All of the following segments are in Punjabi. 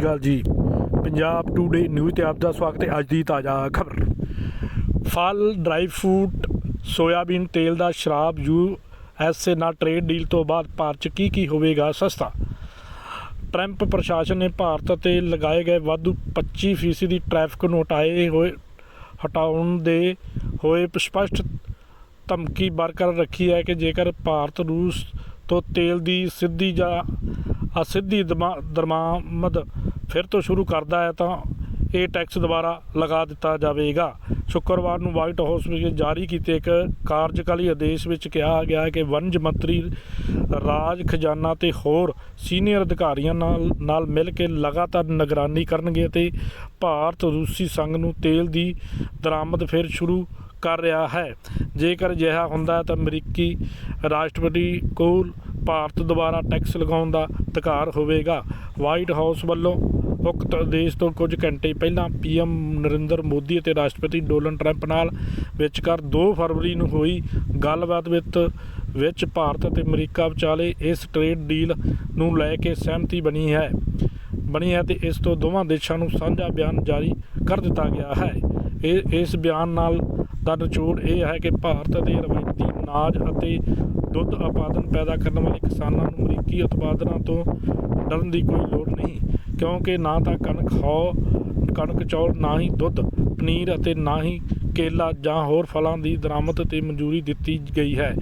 ਸਤਿ ਸ਼੍ਰੀ ਅਕਾਲ ਜੀ। ਪੰਜਾਬ ਟੂਡੇ ਨਿਊਜ਼ ਤੇ ਆਪ ਦਾ ਸਵਾਗਤ ਹੈ। ਅੱਜ ਦੀ ਤਾਜ਼ਾ ਖਬਰ। ਫਲ ਡਰਾਈ ਫਰੂਟ ਸੋਇਆਬੀਨ ਤੇਲ ਦਾ ਸ਼ਰਾਬ ਯੂ ਐਸ ਏ ਨਾਲ ਟ੍ਰੇਡ ਡੀਲ ਤੋਂ ਬਾਅਦ ਭਾਰਤ 'ਚ ਕੀ ਕੀ ਹੋਵੇਗਾ ਸਸਤਾ? ਟਰੰਪ ਪ੍ਰਸ਼ਾਸਨ ਨੇ ਭਾਰਤ ਤੇ ਲਗਾਏ ਗਏ ਵਾਧੂ 25% ਦੀ ਟ੍ਰੈਫਿਕ ਨੂੰ ਹਟਾਏ ਹੋਏ ਹਟਾਉਣ ਦੇ ਹੋਏ ਸਪਸ਼ਟ ਧਮਕੀ ਬਰਕਰਾਰ ਰੱਖੀ ਹੈ ਕਿ ਜੇਕਰ ਭਾਰਤ ਰੂਸ ਤੋਂ ਤੇਲ ਦੀ ਸਿੱਧੀ ਜਾਂ ਅਸਿੱਧੀ ਦਮਾ- ਦਰਮਾਮਦ ਫਿਰ ਤੋਂ ਸ਼ੁਰੂ ਕਰਦਾ ਹੈ ਤਾਂ ਇਹ ਟੈਕਸ ਦੁਬਾਰਾ ਲਗਾ ਦਿੱਤਾ ਜਾਵੇਗਾ। ਸ਼ੁੱਕਰਵਾਰ ਨੂੰ ਵਾਈਟ ਹਾਊਸ ਵਿੱਚ ਜਾਰੀ ਕੀਤੇ ਇੱਕ ਕਾਰਜਕਾਲੀ ਆਦੇਸ਼ ਵਿੱਚ ਕਿਹਾ ਗਿਆ ਹੈ ਕਿ ਵਣਜ ਮੰਤਰੀ ਰਾਜ ਖਜ਼ਾਨਾ ਤੇ ਹੋਰ ਸੀਨੀਅਰ ਅਧਿਕਾਰੀਆਂ ਨਾਲ ਨਾਲ ਮਿਲ ਕੇ ਲਗਾਤਾਰ ਨਿਗਰਾਨੀ ਕਰਨਗੇ ਅਤੇ ਭਾਰਤ ਰੂਸੀ ਸੰਘ ਨੂੰ ਤੇਲ ਦੀ ਦਰਾਮਦ ਫਿਰ ਸ਼ੁਰੂ ਕਰ ਰਿਹਾ ਹੈ। ਜੇਕਰ ਅਜਿਹਾ ਹੁੰਦਾ ਹੈ ਤਾਂ ਅਮਰੀਕੀ ਰਾਸ਼ਟਰਪਤੀ ਕੋਲ ਭਾਰਤ ਦੁਆਰਾ ਟੈਕਸ ਲਗਾਉਣ ਦਾ ਅਧਿਕਾਰ ਹੋਵੇਗਾ। ਵਾਈਟ ਹਾਊਸ ਵੱਲੋਂ ਉਕਤ ਆਦੇਸ਼ ਤੋਂ ਕੁਝ ਘੰਟੇ ਪਹਿਲਾਂ ਪੀਐਮ ਨਰਿੰਦਰ ਮੋਦੀ ਅਤੇ ਰਾਸ਼ਟਰਪਤੀ ਡੋਨਲਡ ਟਰੰਪ ਨਾਲ ਵਿਚਕਾਰ 2 ਫਰਵਰੀ ਨੂੰ ਹੋਈ ਗੱਲਬਾਤ ਵਿੱਚ ਵਿੱਚ ਭਾਰਤ ਅਤੇ ਅਮਰੀਕਾ ਵਿਚਾਲੇ ਇਸ ਟ੍ਰੇਡ ਡੀਲ ਨੂੰ ਲੈ ਕੇ ਸਹਿਮਤੀ ਬਣੀ ਹੈ। ਬਣੀ ਹੈ ਤੇ ਇਸ ਤੋਂ ਦੋਵਾਂ ਦੇਸ਼ਾਂ ਨੂੰ ਸਾਂਝਾ ਬਿਆਨ ਜਾਰੀ ਕਰ ਦਿੱਤਾ ਗਿਆ ਹੈ। ਇਹ, ਇਸ ਬਿਆਨ ਨਾਲ ਦਾ ਨਿਚੋੜ ਇਹ ਹੈ ਕਿ ਭਾਰਤ ਦੇ ਰਵਾਇਤੀ ਅਨਾਜ ਅਤੇ ਦੁੱਧ ਉਤਪਾਦਨ ਪੈਦਾ ਕਰਨ ਵਾਲੇ ਕਿਸਾਨਾਂ ਨੂੰ ਅਮਰੀਕੀ ਉਤਪਾਦਨਾਂ ਤੋਂ ਡਰਨ ਦੀ ਕੋਈ ਲੋੜ ਨਹੀਂ। ਕਿਉਂਕਿ ਨਾ ਤਾਂ ਕਣਕ ਹੋ ਕਣਕ ਚੌਲ, ਨਾ ਹੀ ਦੁੱਧ, ਪਨੀਰ ਅਤੇ ਨਾ ਹੀ ਕੇਲਾ ਜਾਂ ਹੋਰ ਫਲਾਂ ਦੀ ਦਰਾਮਦ ਤੇ ਮਨਜ਼ੂਰੀ ਦਿੱਤੀ ਗਈ ਹੈ।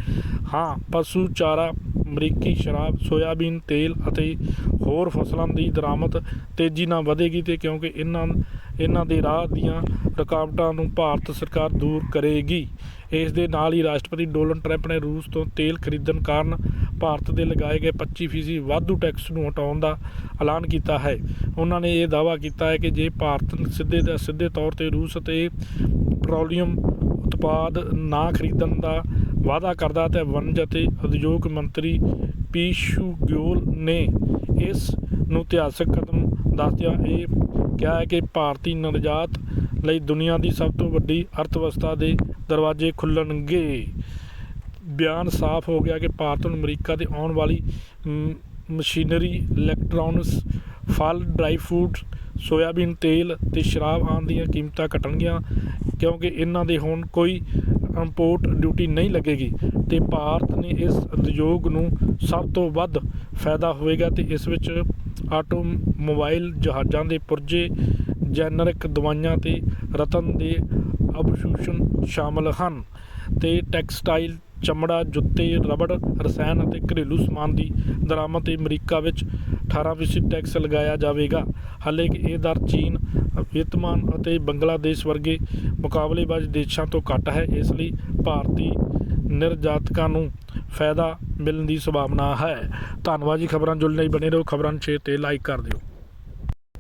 ਹਾਂ, ਪਸ਼ੂ ਚਾਰਾ, ਅਮਰੀਕੀ ਸ਼ਰਾਬ, ਸੋਇਆਬੀਨ, ਤੇਲ ਅਤੇ ਹੋਰ ਫਸਲਾਂ ਦੀ ਦਰਾਮਦ ਤੇਜ਼ੀ ਨਾਲ ਵਧੇਗੀ ਤੇ ਕਿਉਂਕਿ ਇਹਨਾਂ ਇਹਨਾਂ ਦੇ ਰਾਹ ਦੀਆਂ ਰੁਕਾਵਟਾਂ ਨੂੰ ਭਾਰਤ ਸਰਕਾਰ ਦੂਰ ਕਰੇਗੀ। ਇਸ ਦੇ ਨਾਲ ਹੀ ਰਾਸ਼ਟਰਪਤੀ ਡੋਨਲਡ ਟਰੰਪ ਨੇ ਰੂਸ ਤੋਂ ਤੇਲ ਖਰੀਦਣ ਕਾਰਨ ਭਾਰਤ ਦੇ ਲਗਾਏ ਗਏ 25% ਵਾਧੂ ਟੈਕਸ ਨੂੰ ਹਟਾਉਣ ਦਾ ਐਲਾਨ ਕੀਤਾ ਹੈ। ਉਹਨਾਂ ਨੇ ਇਹ ਦਾਅਵਾ ਕੀਤਾ ਹੈ ਕਿ ਜੇ ਭਾਰਤ ਸਿੱਧੇ ਦਾ, ਸਿੱਧੇ ਤੌਰ ਤੇ ਰੂਸ ਅਤੇ ਪੈਟਰੋਲੀਅਮ ਉਤਪਾਦ ਨਾ ਖਰੀਦਣ ਦਾ ਵਾਅਦਾ ਕਰਦਾ ਤੇ ਵਣਜ ਅਤੇ ਉਦਯੋਗ ਮੰਤਰੀ ਪੀਸ਼ੂ ਗਿਓਲ ਨੇ ਇਸ ਨੂੰ ਇਤਿਹਾਸਕ ਕਦਮ ਦੱਸਦਿਆਂ ਇਹ ਕਿਹਾ ਹੈ ਕਿ ਭਾਰਤੀ ਨਿਰਯਾਤ ਲਈ ਦੁਨੀਆ ਦੀ ਸਭ ਤੋਂ ਵੱਡੀ ਅਰਥਵਿਵਸਥਾ ਦੇ ਦਰਵਾਜ਼ੇ ਖੁੱਲਣਗੇ। ਬਿਆਨ ਸਾਫ਼ ਹੋ ਗਿਆ ਕਿ ਭਾਰਤ ਨੂੰ ਅਮਰੀਕਾ ਦੇ ਆਉਣ ਵਾਲੀ ਮਸ਼ੀਨਰੀ ਇਲੈਕਟ੍ਰੋਨਿਕਸ ਫਲ, ਡਰਾਈ ਫਰੂਟ, ਸੋਇਆਬੀਨ, ਤੇਲ ਤੇ ਸ਼ਰਾਬ ਆਉਣ ਦੀਆਂ ਕੀਮਤਾਂ ਘਟਣਗੀਆਂ ਕਿਉਂਕਿ ਇਹਨਾਂ ਦੇ ਹੁਣ ਕੋਈ ਇੰਪੋਰਟ ਡਿਊਟੀ ਨਹੀਂ ਲੱਗੇਗੀ ਤੇ ਭਾਰਤ ਨੇ ਇਸ ਉਦਯੋਗ ਨੂੰ ਸਭ ਤੋਂ ਵੱਧ ਫਾਇਦਾ ਹੋਵੇਗਾ ਤੇ ਇਸ ਵਿੱਚ ਆਟੋ ਮੋਬਾਈਲ ਜਹਾਜ਼ਾਂ ਦੇ ਪੁਰਜੇ, ਜੈਨਰਿਕ ਦਵਾਈਆਂ ਤੇ ਰਤਨ ਦੇ ਅਬਸ਼ੂਸ਼ਨ ਸ਼ਾਮਲ ਹਨ ਤੇ ਟੈਕਸਟਾਈਲ, ਚਮੜਾ, ਜੁੱਤੇ, ਰਬੜ, ਰਸਾਇਣ ਅਤੇ ਘਰੇਲੂ ਸਮਾਨ ਦੀ ਦਰਾਮਦ ਤੇ ਅਮਰੀਕਾ ਵਿੱਚ 18% ਟੈਕਸ ਲਗਾਇਆ ਜਾਵੇਗਾ। ਹਾਲੇ ਕਿ ਇਹ ਦਰ ਚੀਨ, ਵੀਅਤਨਾਮ ਅਤੇ ਬੰਗਲਾਦੇਸ਼ ਵਰਗੇ ਮੁਕਾਬਲੇਬਾਜ਼ ਦੇਸ਼ਾਂ ਤੋਂ ਘੱਟ ਹੈ, ਇਸ ਲਈ ਭਾਰਤੀ ਨਿਰਯਾਤਕਾਂ ਨੂੰ ਫਾਇਦਾ ਮਿਲਣ ਦੀ ਸੰਭਾਵਨਾ ਹੈ। ਧੰਨਵਾਦ ਜੀ ਖਬਰਾਂ ਜੁੜਨ ਲਈ ਬਣੇ ਰਹੋ। ਖਬਰਾਂ ਨੂੰ ਸ਼ੇਅਰ ਤੇ ਲਾਈਕ ਕਰ ਦਿਓ।